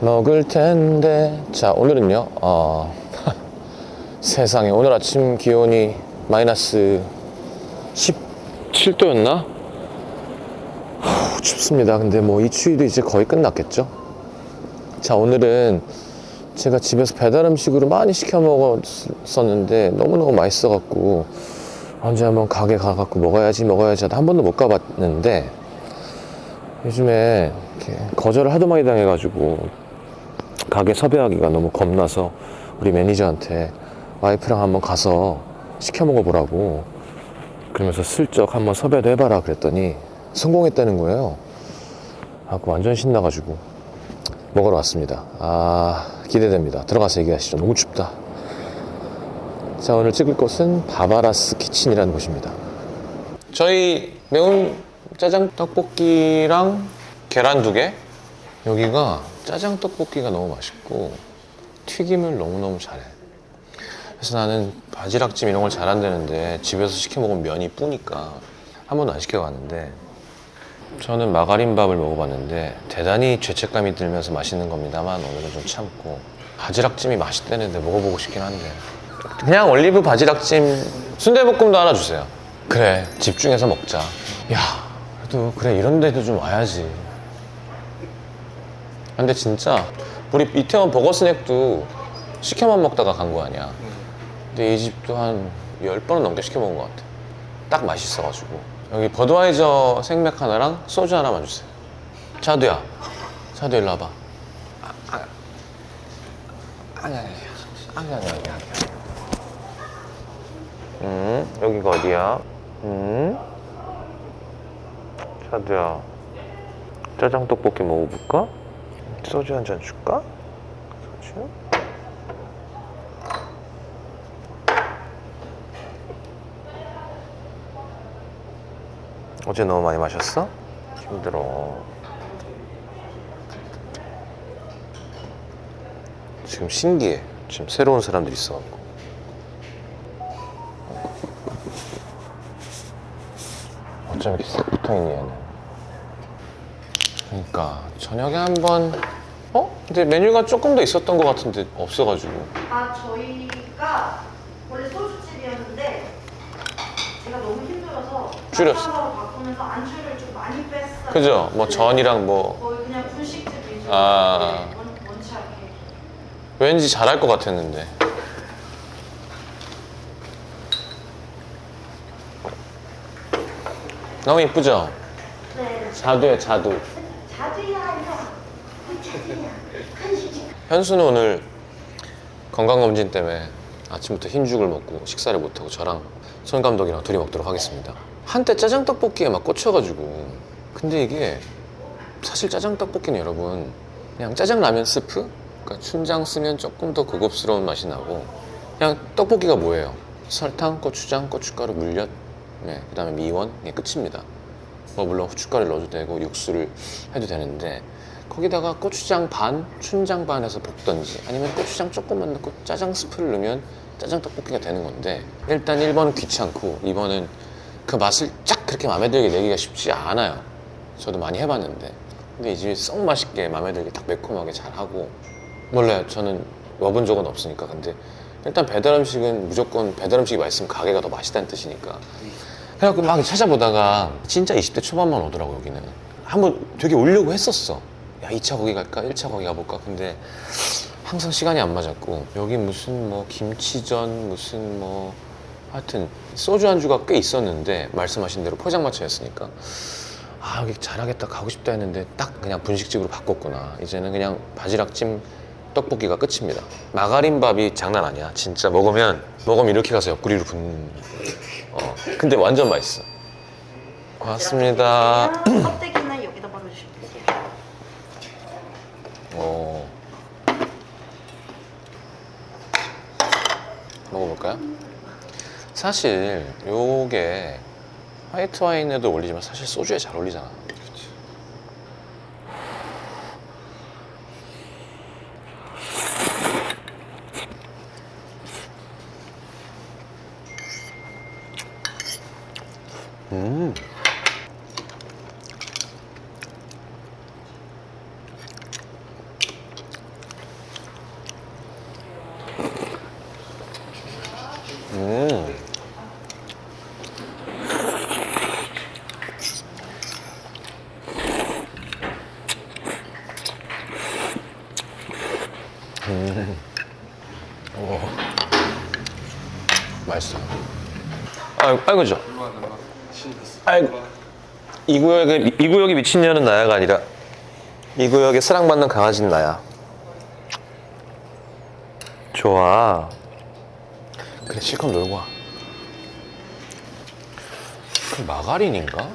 먹을 텐데. 자, 오늘은요, 어, 세상에, 오늘 아침 기온이 마이너스 17도였나? 춥습니다. 근데 뭐 이 추위도 이제 거의 끝났겠죠? 자, 오늘은 제가 집에서 배달 음식으로 많이 시켜 먹었었는데 너무너무 맛있어갖고 언제 한번 가게 가갖고 먹어야지 먹어야지 하다 한 번도 못 가봤는데 요즘에 거절을 하도 많이 당해가지고 가게 섭외하기가 너무 겁나서 우리 매니저한테 와이프랑 한번 가서 시켜 먹어보라고 그러면서 슬쩍 한번 섭외도 해봐라 그랬더니 성공했다는 거예요. 아, 그 완전 신나가지고 먹으러 왔습니다. 아, 기대됩니다. 들어가서 얘기하시죠. 너무 춥다. 자, 오늘 찍을 곳은 바바라스 키친이라는 곳입니다. 저희 매운 짜장 떡볶이랑 계란 두 개. 여기가 짜장 떡볶이가 너무 맛있고 튀김을 너무너무 잘해. 그래서 나는 바지락찜 이런 걸 잘 안 되는데 집에서 시켜 먹으면 면이 뿌니까 한 번도 안 시켜봤는데 저는 마가린밥을 먹어봤는데 대단히 죄책감이 들면서 맛있는 겁니다만 오늘은 좀 참고 바지락찜이 맛있다는데 먹어보고 싶긴 한데 그냥 올리브 바지락찜 순대볶음도 하나 주세요. 그래 집중해서 먹자. 야 그래도 그래 이런 데도 좀 와야지 근데 진짜 우리 이태원 버거 스낵도 시켜만 먹다가 간 거 아니야. 근데 이 집도 한 10번은 넘게 시켜 먹은 것 같아. 딱 맛있어가지고. 여기 버드와이저 생맥 하나랑 소주 하나만 주세요. 자두야 자두 일로 와봐. 아, 아, 아니 아니 아니 아니 아니 아니. 음 여기가 어디야? 음? 자두야 짜장 떡볶이 먹어볼까? 소주 한 잔 줄까? 소주? 어제 너무 많이 마셨어? 힘들어. 지금 신기해. 지금 새로운 사람들이 있어갖고. 어쩜 이렇게 싹 붙어있니, 얘는. 그러니까, 저녁에 한 번, 어? 근데 메뉴가 조금 더 있었던 것 같은데, 없어가지고. 아 저희가 원래 소주집이었는데 제가 너무 힘들어서 줄였어. 로 바꾸면서 안주를 좀 많이 뺐어요. 그죠? 뭐 전이랑 뭐, 거의 그냥 분식집 위주로 아. 네, 원, 원치 않게. 왠지 잘할 것 같았는데. 너무 이쁘죠? 네. 자두야, 자두. 자두야 이거 자두야. 현수는 오늘 건강검진 때문에 아침부터 흰죽을 먹고 식사를 못하고 저랑 손 감독이랑 둘이 먹도록 하겠습니다. 한때 짜장 떡볶이에 막 꽂혀가지고 근데 이게 사실 짜장 떡볶이는 여러분 그냥 짜장 라면 스프? 그러니까 춘장 쓰면 조금 더 고급스러운 맛이 나고 그냥 떡볶이가 뭐예요? 설탕, 고추장, 고춧가루, 물엿, 네, 그 다음에 미원 이게 끝입니다. 뭐 물론 후춧가루 넣어도 되고 육수를 해도 되는데 거기다가 고추장 반, 춘장 반해서 볶던지 아니면 고추장 조금만 넣고 짜장 스프를 넣으면 짜장 떡볶이가 되는 건데 일단 1번은 귀찮고 2번은 그 맛을 쫙 그렇게 마음에 들게 내기가 쉽지 않아요. 저도 많이 해봤는데. 근데 이 집이 썩 맛있게 마음에 들게 딱 매콤하게 잘하고 몰라요. 저는 먹은 적은 없으니까. 근데 일단 배달 음식은 무조건 배달 음식이 맛있으면 가게가 더 맛있다는 뜻이니까. 그래갖고 막 찾아보다가 진짜 20대 초반만 오더라고 여기는. 한번 되게 오려고 했었어 야 2차 거기 갈까? 1차 거기 가볼까? 근데 항상 시간이 안 맞았고 여기 무슨 뭐 김치전 무슨 뭐 하여튼 소주 안주가 꽤 있었는데 말씀하신 대로 포장마차였으니까 아 여기 잘하겠다 가고 싶다 했는데 딱 그냥 분식집으로 바꿨구나. 이제는 그냥 바지락찜 떡볶이가 끝입니다. 마가린밥이 장난 아니야. 진짜 먹으면 먹으면 이렇게 가서 옆구리로 붓는 어. 근데 완전 맛있어. 고맙습니다. 여기다 바르주시면 돼요. 오. 먹어볼까요? 사실 요게 화이트 와인에도 어울리지만 사실 소주에 잘 어울리잖아. 음. 음. 오. 맛있어. 아이고, 아이고죠. 아이고. 이 구역에, 이 구역에 미친 년은 나야가 아니라 이 구역에 사랑받는 강아지는 나야. 좋아. 그래, 실컷 놀고 와. 그 마가린인가?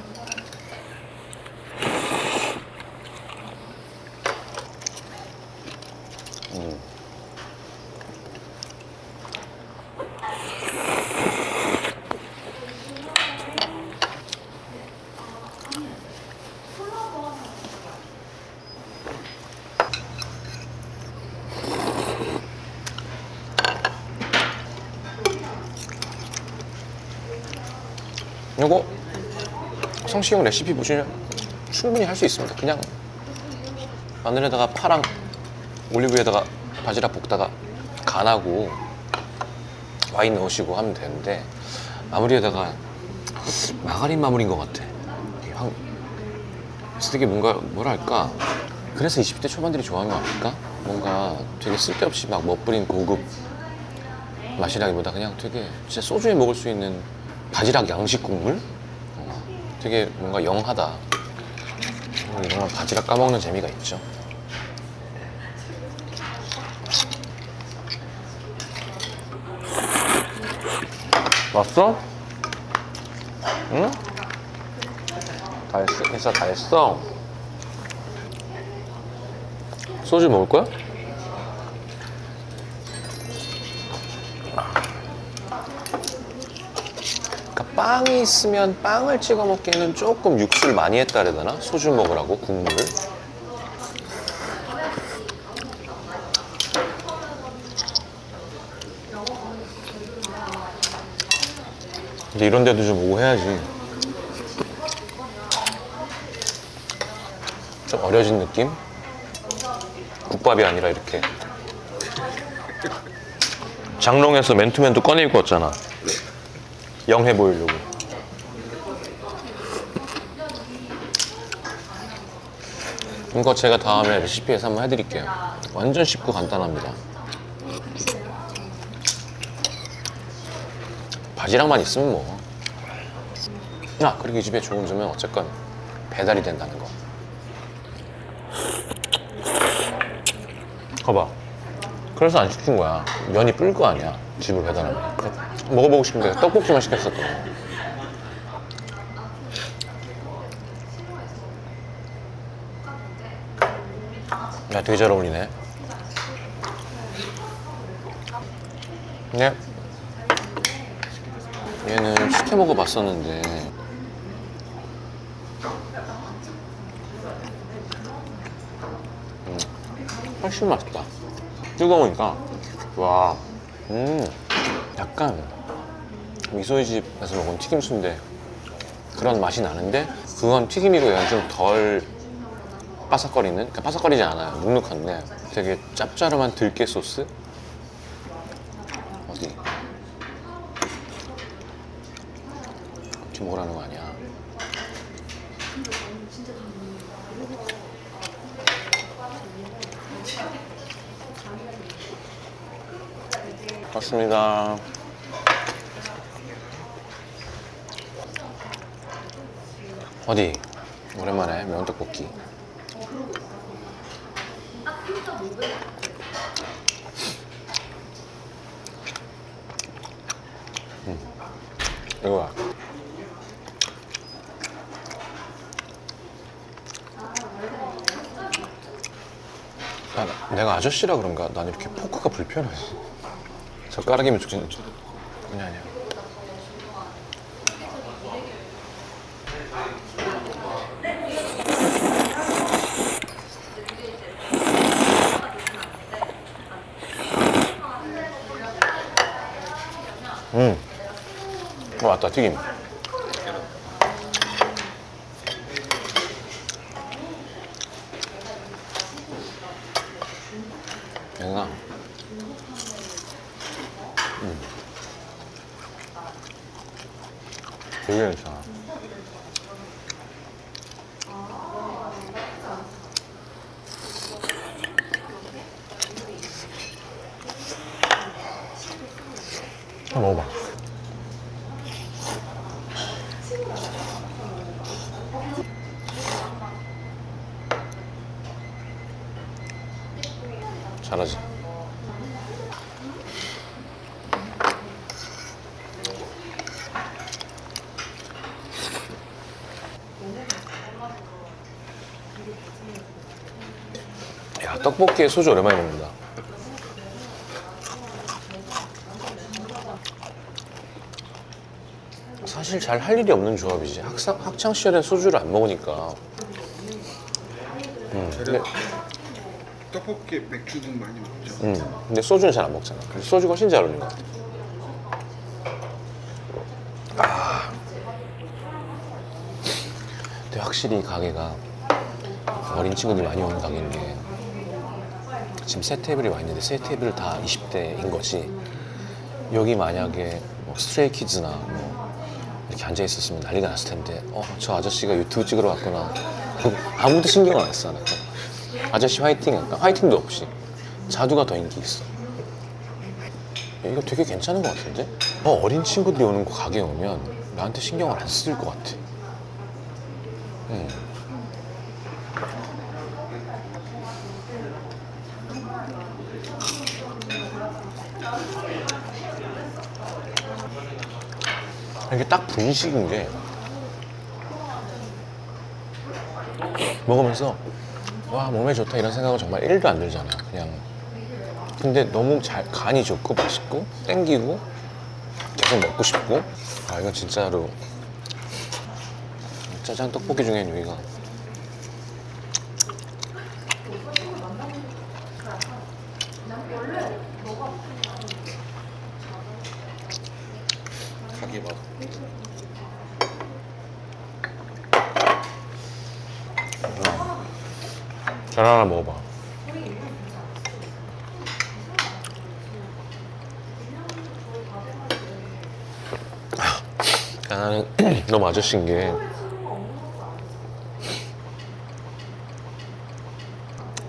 이거 성시경 레시피 보시면 충분히 할 수 있습니다. 그냥 마늘에다가 파랑 올리브에다가 바지락 볶다가 간하고 와인 넣으시고 하면 되는데 마무리에다가 마가린 마무리인 것 같아. 황... 그래서 되게 뭔가 뭐랄까 그래서 20대 초반들이 좋아하는 거 아닐까? 뭔가 되게 쓸데없이 막 멋부린 고급 맛이라기보다 그냥 되게 진짜 소주에 먹을 수 있는 바지락 양식 국물? 어, 되게 뭔가 영하다. 어, 이런 건 바지락 까먹는 재미가 있죠. 왔어? 응? 다 했어. 인사 다 했어. 소주 먹을 거야? 그러니까 빵이 있으면 빵을 찍어 먹기에는 조금 육수를 많이 했다 되나? 소주 먹으라고 국물을. 근데 이런 데도 좀 오고 해야지. 좀 어려진 느낌? 국밥이 아니라 이렇게. 장롱에서 맨투맨도 꺼내 입고 왔잖아. 영해 보이려고. 이거 제가 다음에 레시피에서 한번 해드릴게요. 완전 쉽고 간단합니다. 바지락만 있으면 뭐. 아, 그리고 이 집에 좋은 점은 어쨌건 배달이 된다는 거. 봐봐. 그래서 안 시킨 거야. 면이 뿔 거 아니야. 집을 배달하면. 먹어보고 싶은데 떡볶이만 시켰었거든. 야, 되게 잘 어울리네. 네. 얘는 시켜 먹어봤었는데 음, 훨씬 맛있다. 뜨거우니까 와, 음, 약간 미소의 집에서 먹은 튀김 순대 그런 맛이 나는데 그건 튀김이고 얘는 좀 덜 바삭거리는, 그러니까 바삭거리지 않아요. 눅눅한데 되게 짭짤한 들깨 소스 어디 이렇게 먹으라는 거 아니야? 맞습니다. 어디? 오랜만에 매운 떡볶이. 음. 이거야. 아, 내가 아저씨라 그런가? 난 이렇게 포크가 불편해. 젓가락이면 좋겠는데. 아니 아니야. 음. 어, 맞다, 튀김. 얘가 음. 되게 괜찮아. 한번 먹어봐. 잘하지. 야 떡볶이에 소주 오랜만에 먹는다. 사실 잘 할 일이 없는 조합이지. 학상, 학창 시절엔 소주를 안 먹으니까. 음, 근데, 떡볶이 맥주는 많이 먹죠. 음, 근데 소주는 잘 안 먹잖아. 근데 소주가 훨씬 잘 어울리는 것 같아. 아. 근데 확실히 이 가게가 어린 친구들이 많이 오는 가게인 게 지금 세 테이블이 와 있는데 세 테이블 다 20대인 거지. 여기 만약에 뭐 스트레이키즈나 뭐 이렇게 앉아 있었으면 난리가 났을 텐데 어 저 아저씨가 유튜브 찍으러 왔구나. 아무도 신경 안 했어 나 아저씨 화이팅 할까? 화이팅도 없이. 자두가 더 인기 있어. 이거 되게 괜찮은 것 같은데? 어, 어린 친구들이 오는 거 가게 오면 나한테 신경을 안 쓸 것 같아. 음. 이게 딱 분식인 게 먹으면서 와 몸에 좋다 이런 생각은 정말 1도 안 들잖아 그냥. 근데 너무 잘 간이 좋고 맛있고 땡기고 계속 먹고 싶고. 아 이건 진짜로 짜장 떡볶이 중엔 여기가 전 하나 먹어봐. 아, 나는 너무 아저씨인 게.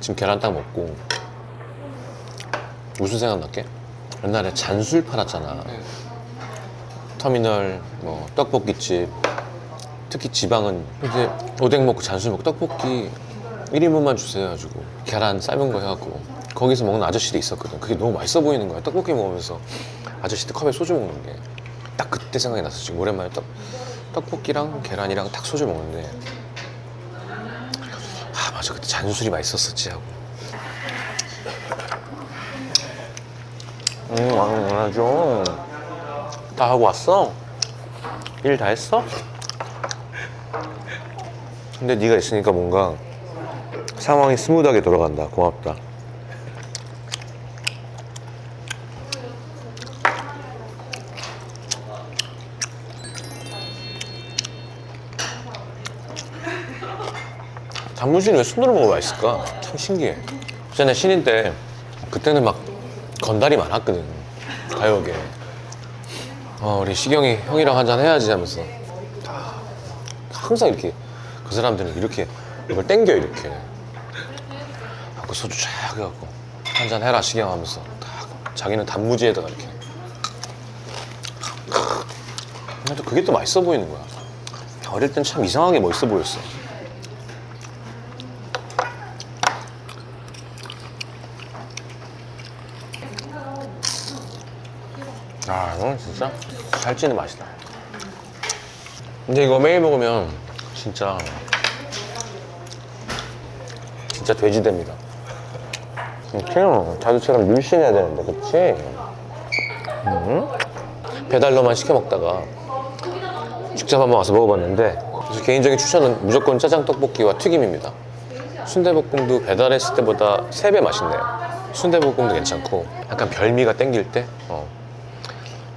지금 계란 딱 먹고 무슨 생각 났게? 옛날에 잔술 팔았잖아. 터미널 뭐 떡볶이집 특히 지방은 이제 오뎅 먹고 잔술 먹고 떡볶이 1인분만 주세요 해가지고. 계란 삶은 거 해갖고. 거기서 먹는 아저씨도 있었거든. 그게 너무 맛있어 보이는 거야 떡볶이 먹으면서. 아저씨들 컵에 소주 먹는 게. 딱 그때 생각이 났어 지금. 오랜만에 떡, 떡볶이랑 계란이랑 딱 소주 먹는데. 아 맞아. 그때 잔술이 맛있었었지 하고. 음 맞아 다 하고 왔어? 일 다 했어? 근데 네가 있으니까 뭔가 상황이 스무드하게 돌아간다. 고맙다. 단무지는 왜 손으로 먹어야 맛있을까? 참 신기해. 전에 신인 때 그때는 막 건달이 많았거든. 가요계. 어, 우리 시경이 형이랑 한잔 해야지 하면서 다 항상 이렇게 그 사람들은 이렇게 이걸 땡겨 이렇게 그 소주 쫙 해갖고 한 잔 해라 시경 하면서. 딱 자기는 단무지에다가 이렇게. 근데 또 그게 또 맛있어 보이는 거야. 어릴 땐 참 이상하게 멋있어 보였어. 아 이건 진짜 살찌는 맛이다. 근데 이거 매일 먹으면 진짜 진짜 돼지 됩니다 그냥 자두처럼 물씬해야 되는데 그치? 음. 배달로만 시켜 먹다가 직접 한번 와서 먹어봤는데 그래서 개인적인 추천은 무조건 짜장 떡볶이와 튀김입니다 순대볶음도 배달했을 때보다 3배 맛있네요 순대볶음도 괜찮고 약간 별미가 땡길 때 어.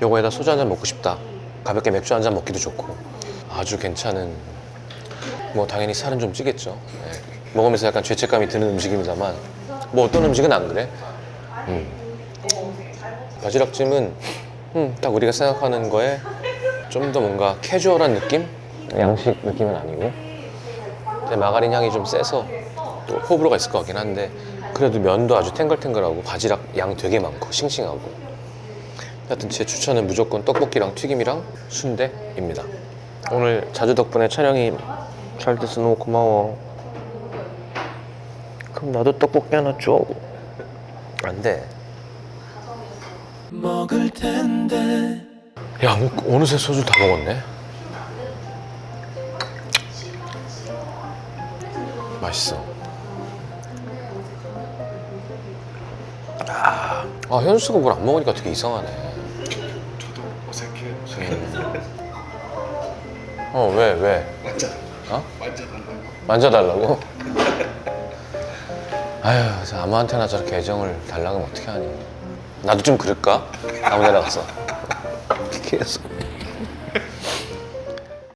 요거에다 소주 한 잔 먹고 싶다 가볍게 맥주 한 잔 먹기도 좋고 아주 괜찮은 뭐 당연히 살은 좀 찌겠죠 네. 먹으면서 약간 죄책감이 드는 음식입니다만 뭐 어떤 음식은 안 그래 음. 바지락찜은 음, 딱 우리가 생각하는 거에 좀 더 뭔가 캐주얼한 느낌? 양식 느낌은 아니고 마가린 향이 좀 세서 또 호불호가 있을 것 같긴 한데 그래도 면도 아주 탱글탱글하고 바지락 양 되게 많고 싱싱하고 하여튼 제 추천은 무조건 떡볶이랑 튀김이랑 순대입니다. 오늘 자주 덕분에 촬영이 잘 돼서 너무 고마워. 그럼 나도 떡볶이 하나 줘. 안 돼. 먹을 텐데 야, 뭐 어느새 소주 다 먹었네. 맛있어. 아, 아 현수가 뭘 안 먹으니까 되게 이상하네. 저도 어색해요. 어, 왜, 왜? 만져. 어? 만져달라고. 만져달라고? 아휴, 저 아무한테나 저렇게 애정을 달라고 하면 어떻게 하니? 나도 좀 그럴까? 아무 데나 가서. 해서.